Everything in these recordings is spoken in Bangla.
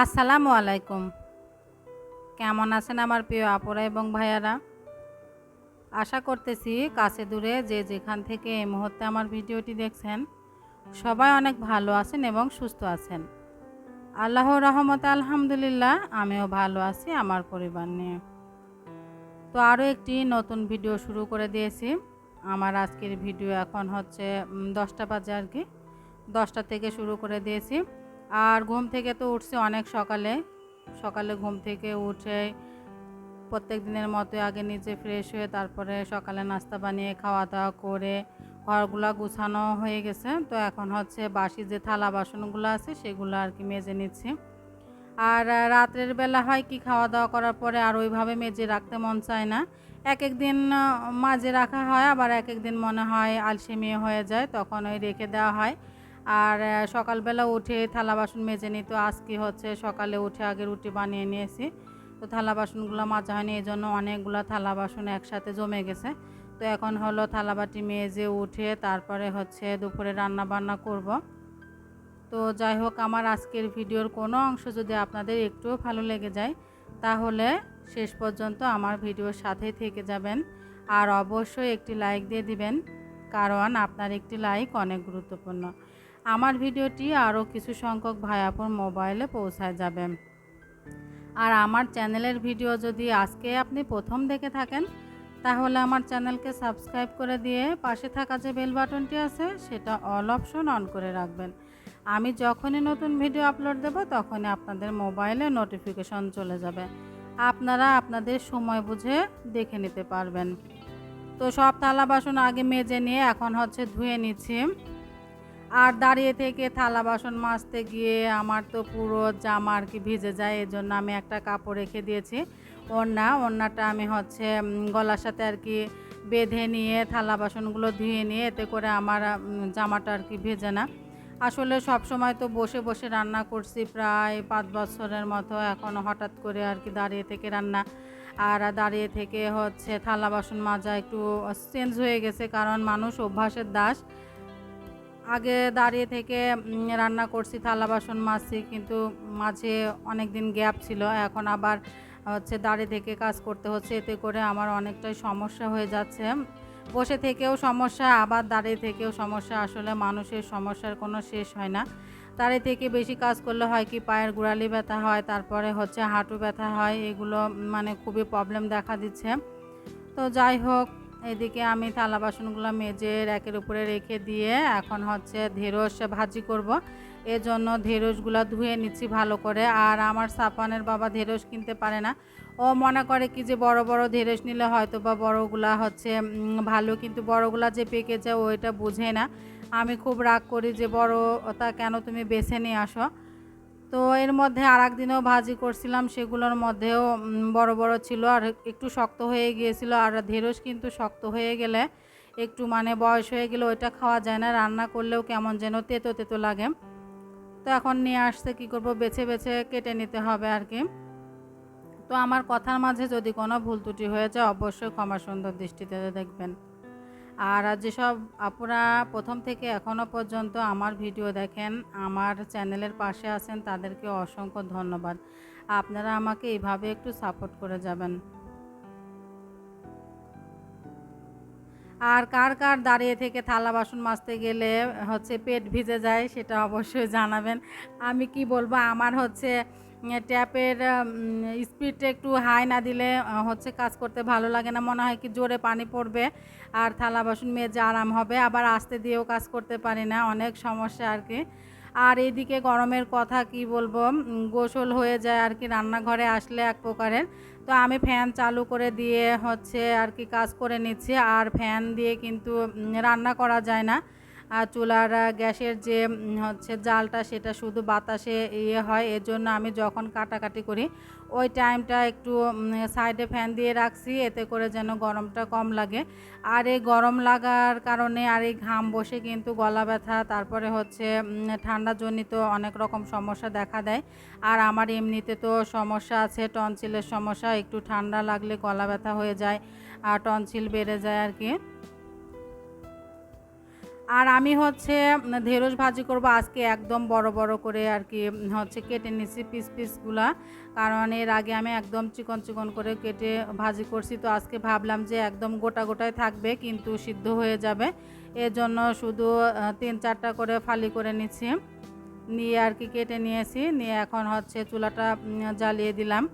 আসসালামু আলাইকুম। কেমন আছেন আমার প্রিয় আপুরা এবং ভাইয়ারা? আশা করতেছি কাছে দূরে যে যেখান থেকে এই মুহূর্তে আমার ভিডিওটি দেখছেন, সবাই অনেক ভালো আছেন এবং সুস্থ আছেন। আল্লাহর রহমতে আলহামদুলিল্লাহ, আমিও ভালো আছি আমার পরিবার নিয়ে। তো আরও একটি নতুন ভিডিও শুরু করে দিয়েছি। আমার আজকের ভিডিও এখন হচ্ছে দশটা বাজে আর কি। দশটা থেকে শুরু করে দিয়েছি। আর ঘুম থেকে তো উঠছি অনেক সকালে। সকালে ঘুম থেকে উঠে প্রত্যেক দিনের মতো আগে নিজে ফ্রেশ হয়ে তারপরে সকালে নাস্তা বানিয়ে খাওয়া দাওয়া করে ঘরগুলা গুছানো হয়ে গেছে। তো এখন হচ্ছে বাসি যে থালা বাসনগুলো আছে সেগুলো আর কি মেজে নিচ্ছি। আর রাত্রের বেলা হয় কি খাওয়া দাওয়া করার পরে আর ওইভাবে মেজে রাখতে মন চায় না। এক এক দিন মাঝে রাখা হয়, আবার এক এক দিন মনে হয় আলসেমিয়ে হয়ে যায়, তখন ওই রেখে দেওয়া হয়। আর সকালবেলা উঠে থালা বাসন মেজে নিই তো আজকে হচ্ছে সকালে উঠে আগে রুটি বানিয়ে নিয়েছি। তো থালা বাসনগুলো মাজা হয়নি, এই জন্য অনেকগুলো থালা বাসন একসাথে জমে গেছে। তো এখন হলো থালা বাটি মেজে উঠে তারপরে হচ্ছে দুপুরে রান্না বান্না করব। তো যাই হোক, আমার আজকের ভিডিওর কোনো অংশ যদি আপনাদের একটুও ভালো লেগে যায়, তাহলে শেষ পর্যন্ত আমার ভিডিওর সাথেই থেকে যাবেন আর অবশ্যই একটি লাইক দিয়ে দিবেন, কারণ আপনার একটি লাইক অনেক গুরুত্বপূর্ণ। আমার ভিডিওটি আরও কিছু সংখ্যক ভাইয়াপুর মোবাইলে পৌঁছায় যাবে। আর আমার চ্যানেলের ভিডিও যদি আজকে আপনি প্রথম দেখে থাকেন, তাহলে আমার চ্যানেলকে সাবস্ক্রাইব করে দিয়ে পাশে থাকা যে বেল বাটনটি আছে, সেটা অল অপশন অন করে রাখবেন। আমি যখনই নতুন ভিডিও আপলোড দেব, তখনই আপনাদের মোবাইলে নোটিফিকেশন চলে যাবে। আপনারা আপনাদের সময় বুঝে দেখে নিতে পারবেন। তো সব থালা বাসন আগে মেজে নিয়ে এখন হচ্ছে ধুয়ে নিচ্ছি। আর দাঁড়িয়ে থেকে থালা বাসন মাজতে গিয়ে আমার তো পুরো জামা আর কি ভিজে যায় এই জন্য আমি একটা কাপড় রেখে দিয়েছি। ওড়না, ওড়নাটা আমি হচ্ছে গলার সাথে আর কি বেঁধে নিয়ে থালা বাসনগুলো ধুয়ে নিয়ে এতে করে আমার জামাটা আর কি ভেজে না। আসলে সব সময় তো বসে বসে রান্না করছি প্রায় পাঁচ বছরের মতো। এখন হঠাৎ করে আর কি দাঁড়িয়ে থেকে রান্না আর দাঁড়িয়ে থেকে হচ্ছে থালা বাসন মাজা একটু চেঞ্জ হয়ে গেছে কারণ মানুষ অভ্যাসের দাস। আগে দাঁড়িয়ে থেকে রান্না করছি, থালা বাসন মাজছি কিন্তু মাঝে অনেক দিন গ্যাপ ছিল। এখন আবার হচ্ছে দাঁড়িয়ে থেকে কাজ করতে হচ্ছে, এতে করে আমার অনেকটাই সমস্যা হয়ে যাচ্ছে। বসে থেকেও সমস্যা, আবার দাঁড়িয়ে থেকেও সমস্যা। আসলে মানুষের সমস্যার কোনো শেষ হয় না। দাঁড়িয়ে থেকে বেশি কাজ করলে হয় কি, পায়ের গোড়ালি ব্যথা হয়, তারপরে হচ্ছে হাঁটু ব্যথা হয়, এগুলো মানে খুবই প্রবলেম দেখা দিচ্ছে। তো যাই হোক, এদিকে আমি থালা বাসনগুলো মেজে র্যাকের উপরে রেখে দিয়ে এখন হচ্ছে ঢেঁড়স ভাজি করব। এজন্য ঢেঁড়সগুলো ধুয়ে নিচ্ছি ভালো করে। আর আমার সাপানের বাবা ঢেঁড়স কিনতে পারে না। ও মনে করে কি যে বড় বড় ঢেঁড়স নিলে হয়তো বা বড়গুলা হচ্ছে ভালো, কিন্তু বড়গুলা যে পেকে যায় ওইটা বুঝে না। আমি খুব রাগ করি যে বড়টা কেন তুমি বেছে নিয়ে আসো। তো এর মধ্যে আর একদিনও ভাজি করছিলাম, সেগুলোর মধ্যেও বড় বড় ছিল আর একটু শক্ত হয়ে গিয়েছিল। আর ঢেঁড়স কিন্তু শক্ত হয়ে গেলে একটু মানে বয়স হয়ে গেলে ওইটা খাওয়া যায় না, রান্না করলেও কেমন যেন তেতো তেতো লাগে। তো এখন নিয়ে আসতে কি করব? বেছে বেছে কেটে নিতে হবে আর কি। তো আমার কথার মাঝে যদি কোনো ভুল ত্রুটি হয়ে যায়, অবশ্যই ক্ষমা সুন্দর দৃষ্টিতে দেখবেন। আর যেসব আপুরা প্রথম থেকে এখনও পর্যন্ত আমার ভিডিও দেখেন, আমার চ্যানেলের পাশে আছেন, তাদেরকে অসংখ্য ধন্যবাদ। আপনারা আমাকে এইভাবে একটু সাপোর্ট করে যাবেন। আর কার কার দাঁড়িয়ে থেকে থালা বাসন মাজতে গেলে হচ্ছে পেট ভিজে যায়, সেটা অবশ্যই জানাবেন। আমি কি বলব? আমার হচ্ছে ট্যাপের স্পিডটা একটু হাই না দিলে হচ্ছে কাজ করতে ভালো লাগে না। মনে হয় কি জোরে পানি পড়বে আর থালা বাসন মেজে আরাম হবে। আবার আস্তে দিয়েও কাজ করতে পারি না, অনেক সমস্যা আর কি। আর এইদিকে গরমের কথা কি বলব গোসল হয়ে যায় আর কি রান্নাঘরে আসলে এক প্রকারের। তো আমি ফ্যান চালু করে দিয়ে হচ্ছে আর কি কাজ করে নিচ্ছি। আর ফ্যান দিয়ে কিন্তু রান্না করা যায় না। চুলার গ্যাসের যে হচ্ছে জালটা সেটা শুধু বাতাসে ইয়ে হয় এর জন্য আমি যখন কাটাকাটি করি, ওই টাইমটা একটু সাইডে ফ্যান দিয়ে রাখছি, এতে করে যেন গরমটা কম লাগে। আর এই গরম লাগার কারণে আর এই ঘাম বসে কিন্তু গলা ব্যথা, তারপরে হচ্ছে ঠান্ডাজনিত অনেক রকম সমস্যা দেখা দেয়। আর আমার এমনিতে তো সমস্যা আছে, টনসিলের সমস্যা, একটু ঠান্ডা লাগলে গলা ব্যথা হয়ে যায়, আর টনসিল বেড়ে যায় আর কি। আর আমি হচ্ছে ঢেঁড়স ভাজি করব আজকে একদম বড় বড় করে আর কি হচ্ছে কেটে নিচ্ছি পিস পিসগুলা কারণ এর আগে আমি একদম চিকন চিকন করে কেটে ভাজি করছি, তো আজকে ভাবলাম যে একদম গোটা গোটায় থাকবে, কিন্তু সিদ্ধ হয়ে যাবে। এর জন্য শুধু তিন চারটা করে ফালি করে নিচ্ছি নিয়ে আর কি কেটে নিয়েছি, নিয়ে এখন হচ্ছে চুলাটা জ্বালিয়ে দিলাম।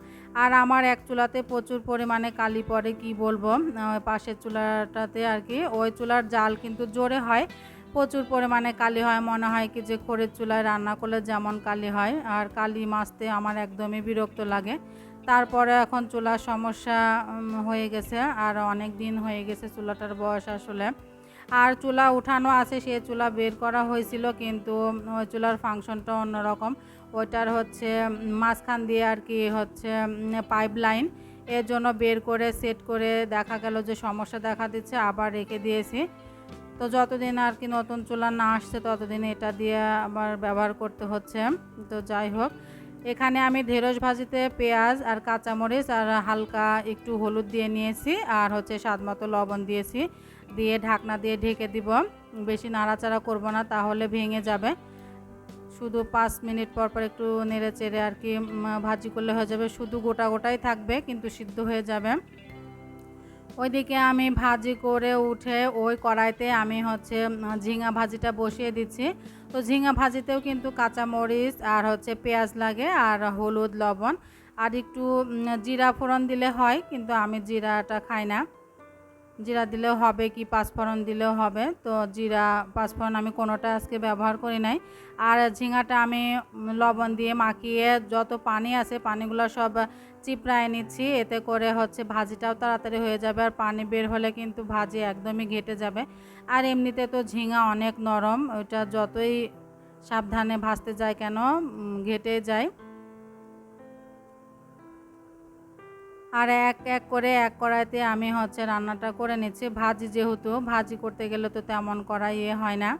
আর আমার এক চুলাতে প্রচুর পরিমাণে কালি পরে কি বলব? পাশের চুলাটাতে আর কি। ওই চুলার জাল কিন্তু জোরে হয়, প্রচুর পরিমাণে কালি হয়। মনে হয় কি যে খড়ের চুলায় রান্না করলে যেমন কালি হয়। আর কালি মাছতে আমার একদমই বিরক্ত লাগে। তারপরে এখন চুলার সমস্যা হয়ে গেছে। আর অনেক দিন হয়ে গেছে চুলাটার বয়স আসলে। আর চুলা উঠানো আছে, সে চুলা বের করা হয়েছিল, কিন্তু ওই চুলার ফাংশনটা অন্যরকম। ওইটার হচ্ছে মাঝখান দিয়ে আর কি হচ্ছে পাইপ লাইন এর জন্য বের করে সেট করে দেখা গেল যে সমস্যা দেখা দিচ্ছে, আবার রেখে দিয়েছি। তো যতদিন আর কি নতুন চুলা না আসছে, ততদিন এটা দিয়ে আবার ব্যবহার করতে হচ্ছে। তো যাই হোক, এখানে আমি ঢেঁড়স ভাজিতে পেঁয়াজ আর কাঁচামরিচ আর হালকা একটু হলুদ দিয়ে নিয়েছি আর হচ্ছে স্বাদ মতো লবণ দিয়েছি। দিয়ে ঢাকনা দিয়ে ঢেকে দিব। বেশি নাড়াচাড়া করব না, তাহলে ভেঙে যাবে। শুধু পাঁচ মিনিট পর পর একটু নেড়ে চেড়ে আর কি ভাজি করলে হয়ে যাবে। শুধু গোটা গোটাই থাকবে, কিন্তু সিদ্ধ হয়ে যাবে। ওইদিকে আমি ভাজি করে উঠে ওই কড়াইতে আমি হচ্ছে ঝিঙা ভাজিটা বসিয়ে দিচ্ছি। তো ঝিঙা ভাজিতেও কিন্তু কাঁচা মরিচ আর হচ্ছে পেঁয়াজ লাগে আর হলুদ, লবণ। আর একটু জিরা ফোড়ন দিলে হয়, কিন্তু আমি জিরাটা খাই না। জিরা দিলেও হবে কি পাঁচফোড়ন দিলেও হবে। তো জিরা, পাঁচফোড়ন আমি কোনোটা আজকে ব্যবহার করি নাই। আর ঝিঙাটা আমি লবণ দিয়ে মাখিয়ে যত পানি আছে পানিগুলো সব চিপড়ায় নিচ্ছি। এতে করে হচ্ছে ভাজিটাও তাড়াতাড়ি হয়ে যাবে আর পানি বের হলে কিন্তু ভাজি একদমই ঘেটে যাবে। আর এমনিতে তো ঝিঙা অনেক নরম ওইটা যতই সাবধানে ভাজতে যায় কেন ঘেটে যায়। আর এক এক করে এক কড়াইতে আমি হচ্ছে রান্নাটা করে নিচ্ছি। ভাজি যেহেতু, ভাজি করতে গেলে তো তেমন করা ইয়ে হয় না।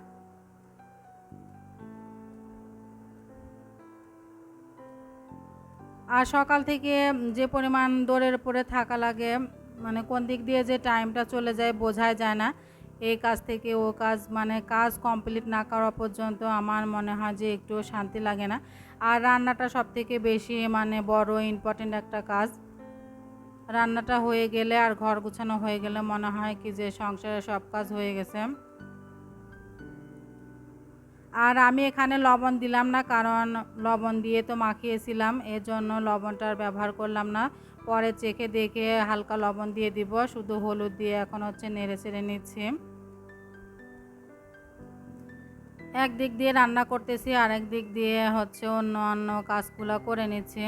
আর সকাল থেকে যে পরিমাণ দৌড়ের উপরে থাকা লাগে মানে কোন দিক দিয়ে যে টাইমটা চলে যায় বোঝাই যায় না। এই কাজ থেকে ও কাজ মানে কাজ কমপ্লিট না করা পর্যন্ত আমার মনে হয় যে একটু শান্তি লাগে না। আর রান্নাটা সব থেকে বেশি মানে বড় ইম্পর্টেন্ট একটা কাজ। রান্নাটা হয়ে গেলে আর ঘর গুছানো হয়ে গেলে মনে হয় কি যে সংসারে সব কাজ হয়ে গেছে। আর আমি এখানে লবণ দিলাম না, কারণ লবণ দিয়ে তো মাখিয়েছিলাম এর জন্য লবণটার ব্যবহার করলাম না। পরে চেখে দেখে হালকা লবণ দিয়ে দিব, শুধু হলুদ দিয়ে এখন হচ্ছে নেড়ে চেড়ে নিচ্ছি। একদিক দিয়ে রান্না করতেছি আর দিক দিয়ে হচ্ছে অন্য অন্য কাজগুলো করে নিচ্ছি।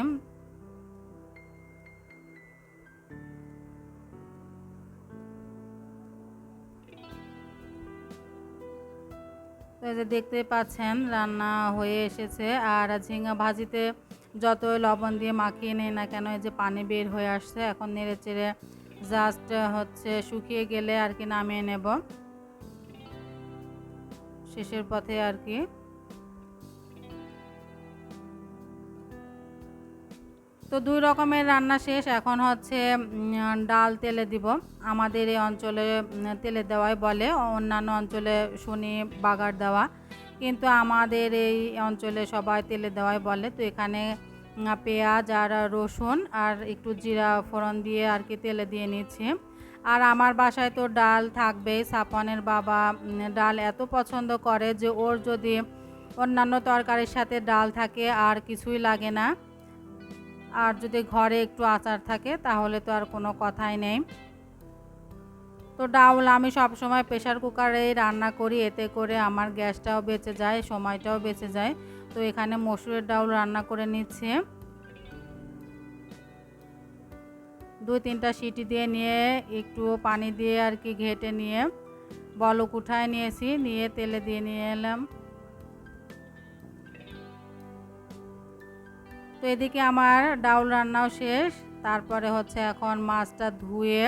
যে দেখতে পাচ্ছেন, রান্না হয়ে এসেছে। আর ঝিঙ্গা ভাজিতে যত লবণ দিয়ে মাখিয়ে নেই না কেন, এই যে পানি বের হয়ে আসছে। এখন নেড়ে চেড়ে জাস্ট হচ্ছে শুকিয়ে গেলে আর কি নামিয়ে নেব। শেষের পথে আর কি। তো দুই রকমের রান্না শেষ। এখন হচ্ছে ডাল তেলে দিব। আমাদের এই অঞ্চলে তেলে দেওয়াই বলে। অন্যান্য অঞ্চলে শুনি বাগার দেওয়া। কিন্তু আমাদের এই অঞ্চলে সবাই তেলে দেওয়াই বলে। তো এখানে পেঁয়াজ আর রসুন আর একটু জিরা ফোড়ন দিয়ে আর কি তেলে দিয়ে নিচ্ছি। আর আমার বাসায় তো ডাল থাকবেই। সাপনের বাবা ডাল এত পছন্দ করে যে ওর যদি অন্যান্য তরকারির সাথে ডাল থাকে আর কিছুই লাগে না। আর যদি ঘরে একটু আচার থাকে, তাহলে তো আর কোনো কথাই নেই। তো ডাউল, আমি সব সময় প্রেশার কুকারেই রান্না করি, এতে করে আমার গ্যাসটাও বেঁচে যায়, সময়টাও বেঁচে যায়। তো এখানে মসুরের ডাউল রান্না করে নিচ্ছে। দুই তিনটা সিটি দিয়ে নিয়ে, একটু পানি দিয়ে আর কি ঘেটে নিয়ে, বলক উঠায় নিয়েছি, নিয়ে তেলে দিয়ে নিয়ে এলাম। তো এদিকে আমার ডাউল রান্নাও শেষ। তারপরে হচ্ছে এখন মাছটা ধুয়ে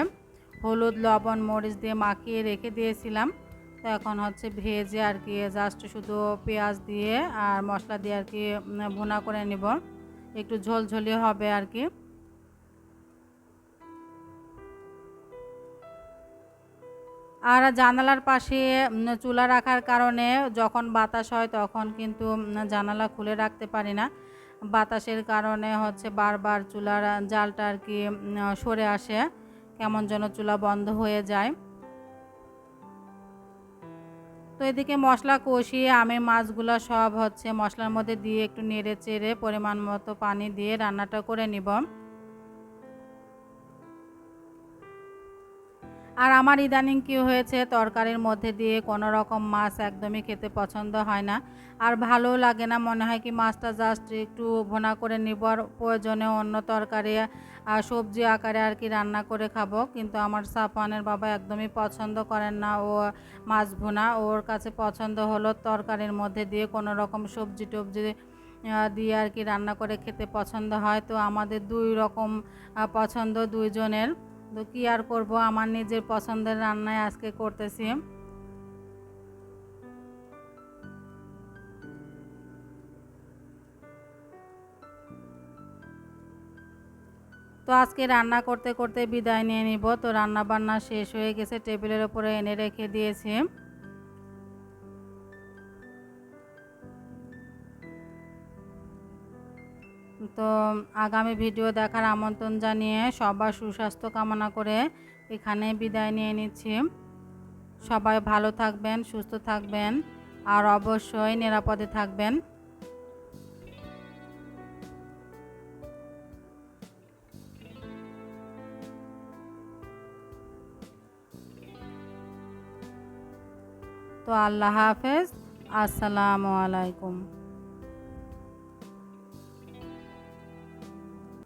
হলুদ, লবণ, মরিচ দিয়ে মাখিয়ে রেখে দিয়েছিলাম। তো এখন হচ্ছে ভেজে আর কি জাস্ট শুধু পেঁয়াজ দিয়ে আর মশলা দিয়ে আর কি ভুনা করে নিব। একটু ঝোলঝলি হবে আর কি। আর জানালার পাশে চুলা রাখার কারণে যখন বাতাস হয় তখন কিন্তু জানালা খুলে রাখতে পারি না। বাতাসের কারণে হচ্ছে বারবার চুলার জালটা আর কি সরে আসে, কেমন যেন চুলা বন্ধ হয়ে যায়। তো এদিকে মশলা কষিয়ে আমি মাছগুলো সব হচ্ছে মশলার মধ্যে দিয়ে একটু নেড়ে চেড়ে পরিমাণ মতো পানি দিয়ে রান্নাটা করে নিব। আর আমার ইদানিং কি হয়েছে, তরকারির মধ্যে দিয়ে কোনো রকম মাছ একদমই খেতে পছন্দ হয় না। আর ভালো লাগে না, মনে হয় কি মাছটা জাস্ট একটু ভোনা করে নিব আর প্রয়োজনে অন্য তরকারি সবজি আকারে আর কি রান্না করে খাব। কিন্তু আমার সাপানের বাবা একদমই পছন্দ করেন না ও মাছ ভুনা। ওর কাছে পছন্দ হলো তরকারির মধ্যে দিয়ে কোনো রকম সবজি টবজি দিয়ে আর কি রান্না করে খেতে পছন্দ হয়। তো আমাদের দুই রকম পছন্দ দুইজনের। তো কী আর করব? আমার নিজের পছন্দের রান্নায় আজকে করতেছি। তো আজকে রান্না করতে করতে বিদায় নিয়ে নিব। তো রান্না বান্না শেষ হয়ে গেছে, টেবিলের ওপরে এনে রেখে দিয়েছি। তো আগামী ভিডিও দেখার আমন্ত্রণ জানিয়ে সবার সুস্বাস্থ্য কামনা করে এখানে বিদায় নিয়ে নিচ্ছি। সবাই ভালো থাকবেন, সুস্থ থাকবেন, আর অবশ্যই নিরাপদে থাকবেন। তো আল্লাহ হাফেজ, আসসালামু আলাইকুম।